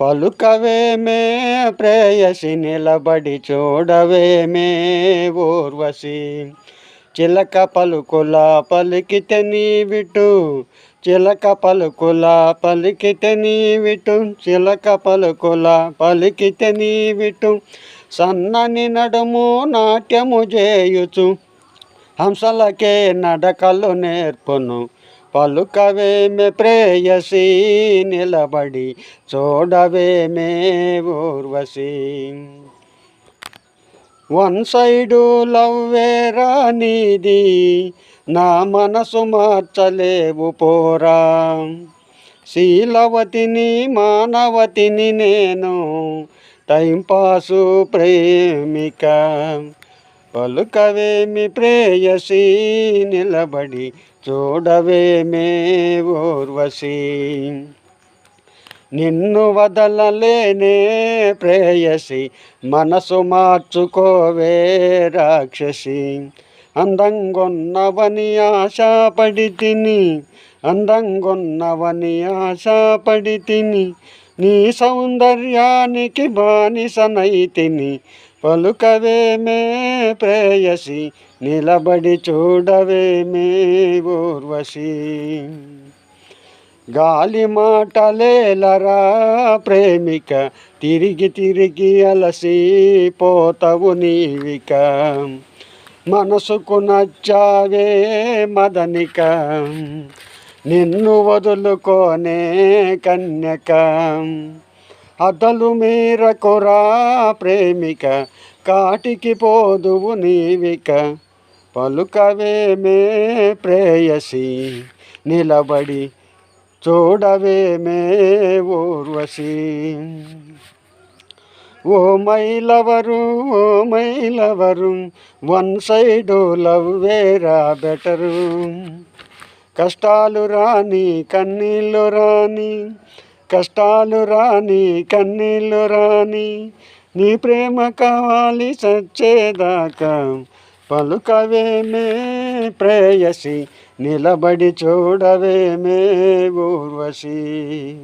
పలుకవేమే ప్రేయసి నిలబడి చూడవేమే ఊర్వశి. చిలక పలుకుల పలికితే నీవిటు చిలక పలుకుల పలికితే నీవిటు చిలక పలుకుల పలికితే నీవిటు. సన్నని నడుము నాట్యము చేయుచు హంసలకే నడకలు నేర్పును పలుకవేమె ప్రేయసి నిలబడి చూడవేమే ఊర్వశి. వన్ సైడు లవ్వేరా నీది నా మనసు మార్చలేవు పోరా. శీలవతిని మానవతిని నేను టైంపాసు ప్రేమిక. పలుకవేమి ప్రేయసి నిలబడి చూడవేమే ఊర్వశీ. నిన్ను వదలలేనే ప్రేయసి మనసు మార్చుకోవే రాక్షసి. అందంగొన్నవని ఆశపడి తిని అందంగొన్నవని ఆశపడి తిని నీ సౌందర్యానికి బానిసనైతిని పలుకవేమే ప్రేయసి నిలబడి చూడవేమే ఊర్వశి. గాలి మాటలేలరా ప్రేమిక తిరిగి తిరిగి అలసి పోతవు నీవిక. మనసుకు నచ్చావే మదనిక నిన్ను వదులుకోనే కన్యక. అదలు మీరకురా ప్రేమిక కాటికి పోదువు నీవిక. పలుకవేమే ప్రేయసి నిలబడి చూడవేమే ఊర్వశి. ఓ my lover oh my lover one side love వేరా బెటరు. కష్టాలు రాని కన్నీళ్ళు రాని కష్టాలు రాని కన్నీళ్ళు రాని నీ ప్రేమ కావాలి సచ్చేదాకా. పలుకవేమే ప్రేయసి నిలబడి చూడవేమే ఊర్వశి.